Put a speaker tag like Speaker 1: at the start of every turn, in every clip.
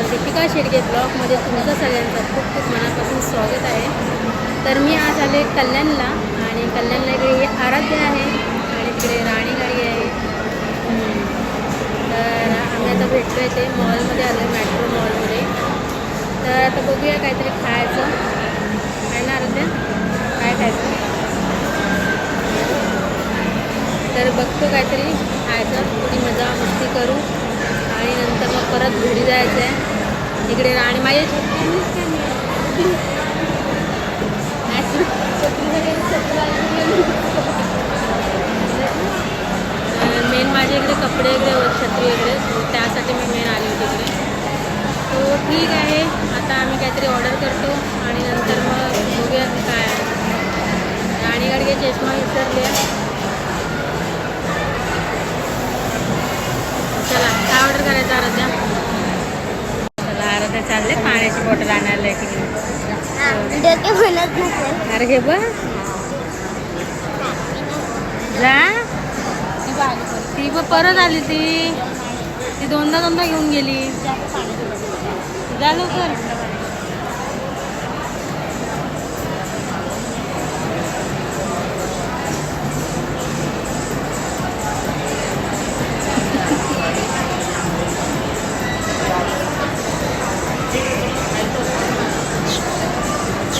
Speaker 1: तर दीपिका शेडगे ब्लॉगमध्ये तुमचं सगळ्यांचं खूप खूप मनापासून स्वागत आहे. तर मी आज आले कल्याणला आणि कल्याणला इकडे आराध्य आहे आणि तिकडे राणीगाडी आहे. तर आम्ही आता भेटलो ते मॉलमध्ये आलो आहे मॅट्रो मॉलमध्ये. तर आता बघूया काहीतरी खायचं. आहे ना आराध्या? काय खायचं? तर बघतो काहीतरी खायचं. थोडी मजा मस्ती करू. आणि नंतर मग परत घरी जायचं आहे इकडे आणि माझ्या मेन माझे इकडे कपडे इकडे छत्री इकडे. त्यासाठी मी मेन आली होती इकडे. तो ठीक आहे. आता आम्ही काहीतरी ऑर्डर करतो आणि नंतर मग बघूया काय राणी गाडगे चष्मा विसरले. चला काय ऑर्डर करायचा आराध्या? आराध्या चालले पाण्याची बॉटल आणायला आहे अरे घे बघ जा. ती पण परत आली ती. ती दोनदा दोनदा घेऊन गेली. जा लवकर.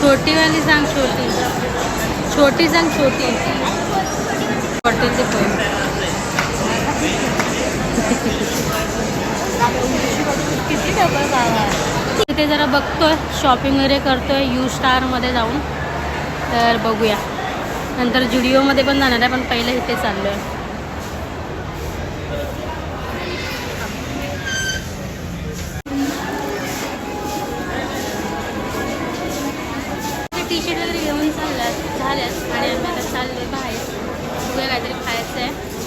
Speaker 1: छोटी वाली सांग छोटी. छोटी सांग छोटी. हॉटेलचे
Speaker 2: किती
Speaker 1: तिथे जरा बघतोय शॉपिंग वगैरे करतोय यू स्टारमध्ये जाऊन. तर बघूया. नंतर जुडिओमध्ये पण जाणार आहे पण पहिलं इथे चाललो आहे टी शर्ट वगैरे घेऊन चालल्यात झाल्यात आणि आम्ही आता आहे बाहेर. बघूया काहीतरी खायचं आहे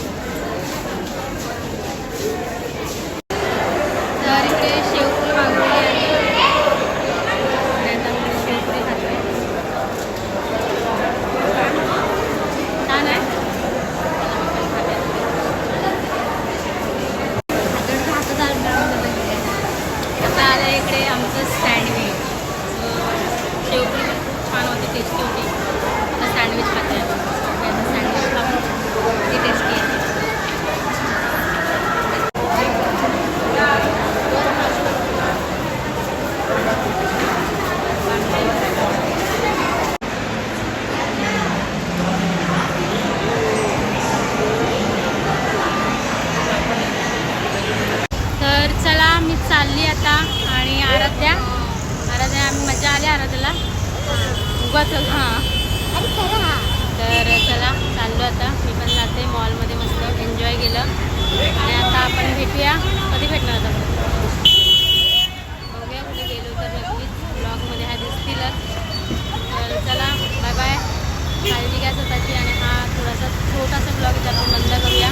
Speaker 1: मी चालली आता आणि आराध्या. आराध्या मजा आली आराध्याला. उगाच हां. तर चला चाललो आता. मी पण जाते मॉलमध्ये मस्त एन्जॉय केलं. आणि आता आपण भेटूया. कधी भेटणार आता? बघूया कुठे गेलो तर नक्कीच.
Speaker 2: ब्लॉगमध्ये ह्या दिसतीलच.
Speaker 1: तर चला बाय बाय काळजी घ्या स्वतःची आणि हा थोडासा छोटासा ब्लॉग इथं आपण बंद करूया.